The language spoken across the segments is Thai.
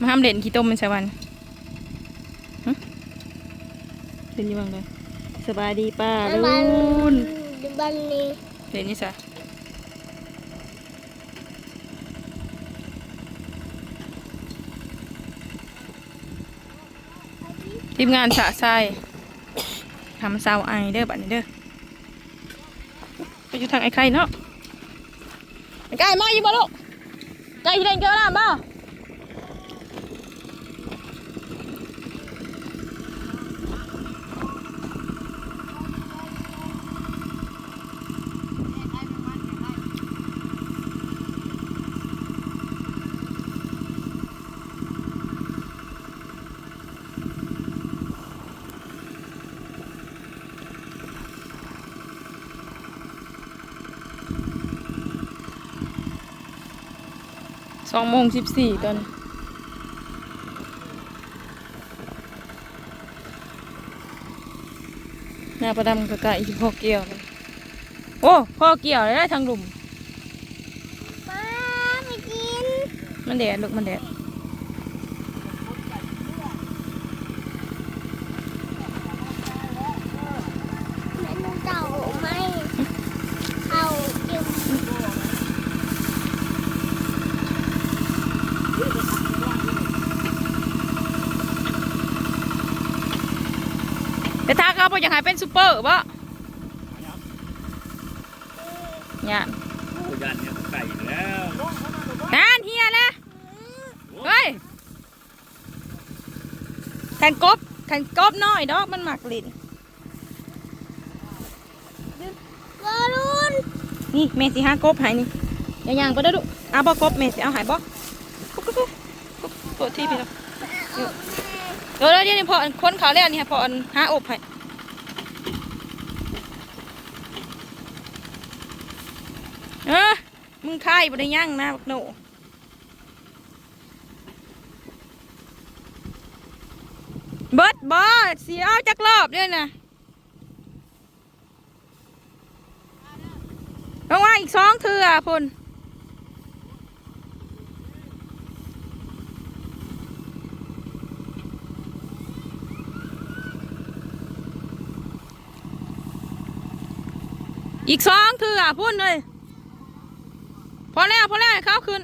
มาห้ามเด่นขี้ต้มเป็นชาวันหึเด่นอยี่บังเลยสบายดีป้าลุบ้านนบ้านนี้เด่นนี่ซะทีมงานสะทรายทำซาวไอเด้อบัดนี้เด้อไปอยู่ทางไอ้ไข่เนาะไอ้ไก่มาอยู่บ่ลูกไก่ที่เล่นเกี่ยวน้ำบ่ สองโมงสิบสี่ตอนนี้หน้าประดำกะกะอีกพ่อเกี่ยวเลยโอ้พ่อเกี่ยวเลยได้ทางหลุมป้าไปกิน มันแดดลูกมันแดด แม่นุ่งเต่าไม่เอากิน แต่ถ้าเขา บอกอยากให้เป็นซูเปอร์บ่เนี่ยตัวยันเนี่ยไก่แล้วนั่นเฮียนะเฮ้ยแทงกบแทงกบน้อยดอกมันหมักลิ้นวารุนนี่แม่สิหากบใหายนี่อย่าย่างไปเด้อลูกเอาบ่กบแม่สิเอาใหายบ่กุ๊กกุ๊กกุ๊กกุ๊กตัวที่พี่เนาะเดี๋ยวเดี๋ยวเดี๋ยวนี่พอคนเขาแล้วนี่ฮะพออันหาอบให้เออ มึงคายบ่ได้ย่างนะบักหนูเบิดบ่เสียจักรอบด้วยนะต้องว่าอีกสองเถื่อพุ่นอีกสองเถื่อพุ่นเลย พอแล้วพอแล้วให้เขาขึ้น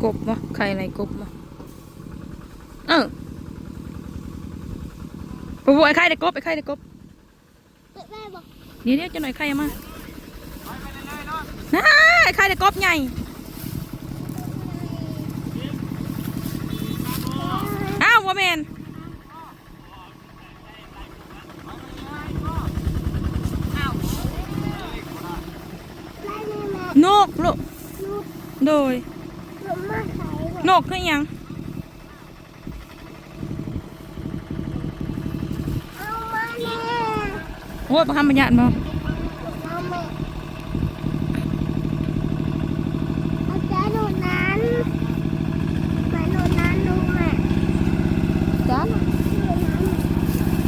ก บวะใครไหนกบวะเออปูปูไอ้ไข่เด็กกบไอ้ไข่เด็กกบแม่บอกเดี๋ยวเดี๋ยวจะหน่อยไข่เอามาน้าไอ้ไข่เด็กกบใหญ่อ้าวว่าแมนไล่แม่แม่นกลูกลูกโดย นกคือหยังเอามาแม่โอ้ยประคำบัญญัติบ่เอาแม่เอาจ้าหนูนั้นไปหนูนั้นดูแม่จ้าหนูนั้น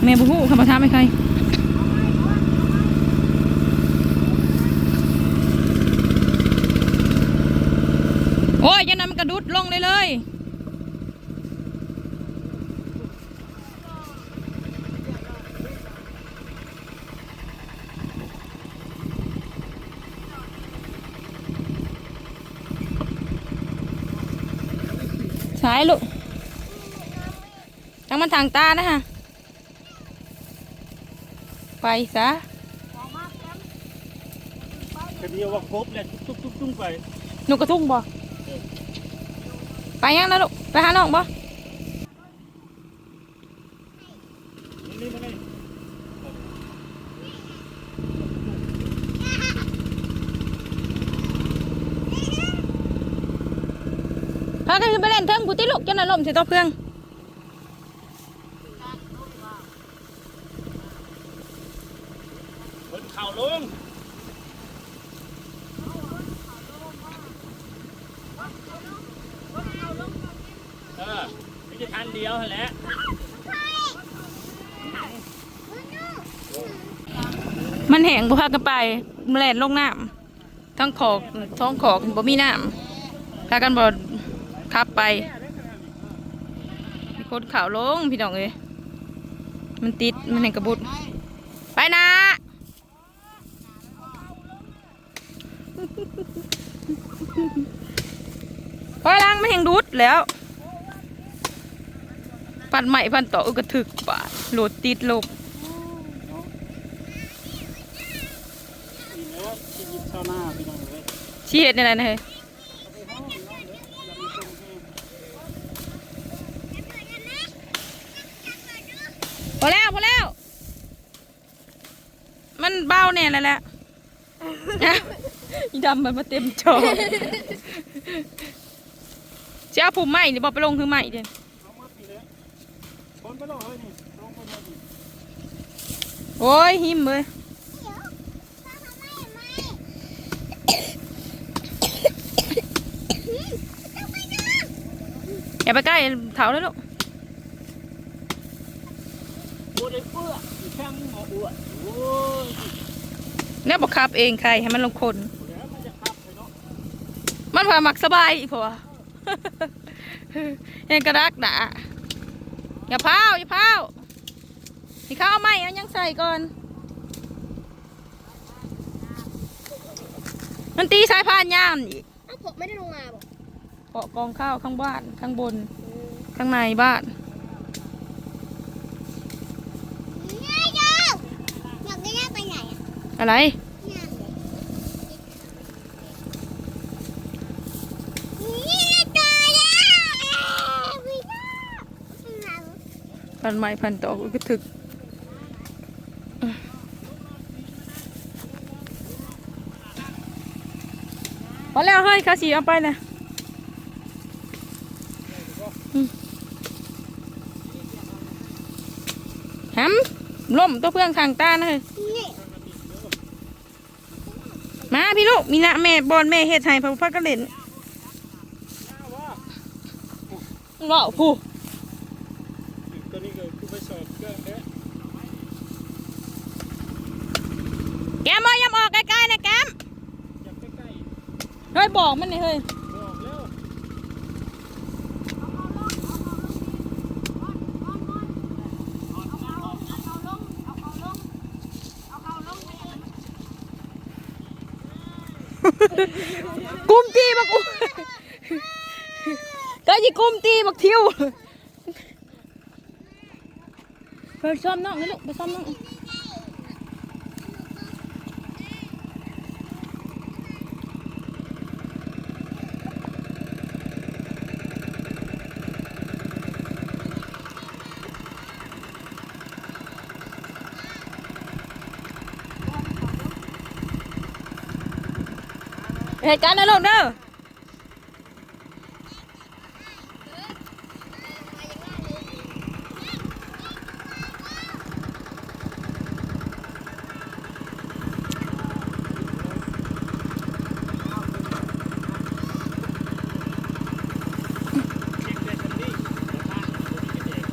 แม่บุหูคำประทามไอ้ไข่ โอ้ยอยันนั้นมันกระดุดลงเลยเลยสายลูกทั้งมันทางตานะฮะ ไปซะกระเดียวว่าครบเลยตุ๊กตุ๊กตุ๊กไปหนูกระทุ่งบ่ ไปยังนะลูกไปหาน้องบ่นี่มาเลยากันขึ้นไปเล่นเทิงกูติลูกจนอารมณ์สิตกเครื่อง บนเข่าลง เออไม่ใช่คันเดียวแหละมันแห้งบ่พากันไปแล่นลงน้ำทั้งขอกท้องขอกบ่มีน้ำพากันบ่ขับไปมีคนข่าวลงพี่น้องเอ้ยมันติดมันแห่งกระบุดไปนะพอล้างมันแห่งดูดแล้ว ปันใหม่ปันต่ออึกกระถึกบาดโหลดติดลบชี้เลยชี้เห็ดในอะไรนะเฮ้ยพอแล้วพอแล้ว มันเบาแน่แล้วแหละอีดำมันมาเต็มจอเจ้าผมใหม่เดี๋ยวบอกไปลงคือใหม่เดี๋ยว เอามาปีเลยค นไปลงเลยนี่ลงไปเลยนี่โอ้ยหิมเลยอย่าไปใกล้เถาแล้วลูกบัวได้เปื้ออีแข้งหมอบัวโอ้ยเนี่ยบอกขับเองใครให้มันลงคนเดี๋ยวมันจะขับไปเนาะมันว่ามักสบายอีพอเห็นกระดักด่า อย่าพาวอย่าพาวนี่ข้าวไหมเอายังใส่ก่อนมันตีสายพานย่ามอีกเอ้าผมไม่ได้ลงมาบอกเกาะกองข้าวข้างบ้านข้างบน ข้างในบ้าน ง่ายจังอยากได้ย่าไปไหนอะอะไร ย่าเลยนี่ตัวย่าเอ้ยไม่ได้ไม่ได้ พันไม้พันตอกก็ถึกพอแล้วเฮ้ยข้าสีเอาไปนะอืมหำล่มตัวเพื่อนข้างตานะเฮ้ยมาพี่ลูก มีนะแม่บอลแม่เฮ็ดให้พระพักกระเล่นว้าวผู้ ตัวนี้ก็คือไปสอบเครื่องเด้อ แกมเอายำออกใกล้ๆนะแกมอยากใกล้เฮ้ยบอกมันนี่เฮ้ยๆบอกแล้วกุมตีบักอุก็ยิกุมตีบักทิวไปซ่อมน้องนี่ลูกไปซ่อมน้อง เหตุการณ์นะลูกเด้อ เด็กได้คนนี้เดี๋ยวบ้านตัวนี้ก็เด็ก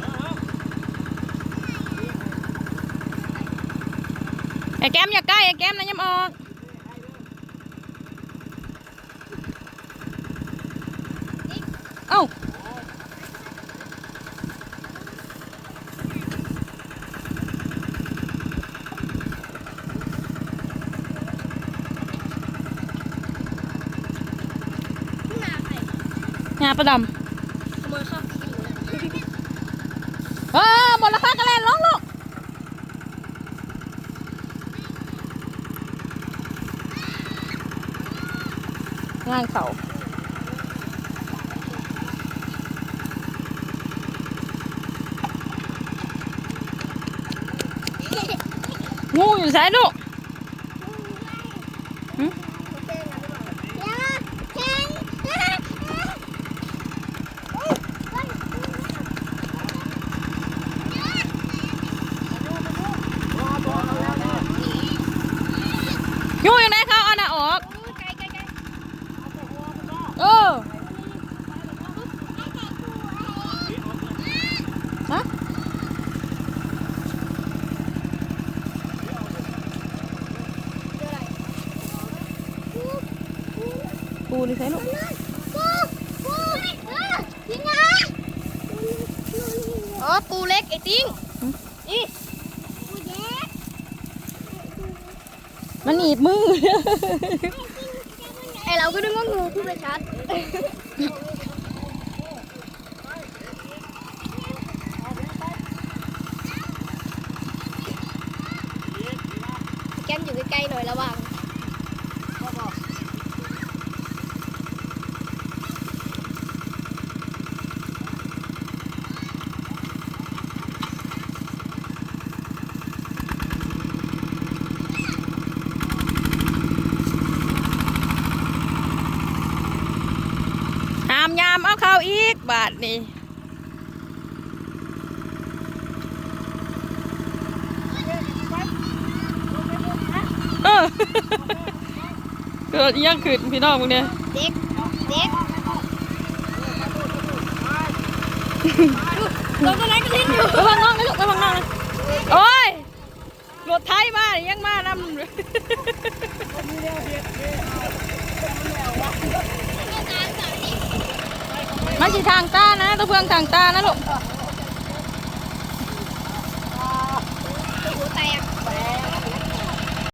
เอาเอา ไอ้แก้มอย่าใกล้ไอ้แก้มนะยำออกเอ้าหาประดำ ขโมยข้าวกินอยู่นะ เออหมดราคากันแล้วน้องลูก งานเขางูอยู่ใช่ลูก เต้นนะ อยู่ยังไงเขาเอาหน้าออก ไกลไกลไกล เออฮะปู นี่ใช่ลูกปูปูยังไงอ๋อปูเล็กไอ้ติ้งนี่ปูเล็กมันหนีบมือไอเราก็นึกว่างูพูดไปชัดแกมอยู่ใกล้ๆหน่อยระวัง หามยามเอาเข้าอีกบาทนี่เออเกิดอิหยังขึ้นพี่น้องมึงเนี่ยเด็กเด็กลงตรงไหนก็ทิ้งอยู่ระวังน้องนะลูกระวังน้องนะโอ้ยรถไทยมายังมานำ มันสิทางตานะตะเพื่องทางตานะลูก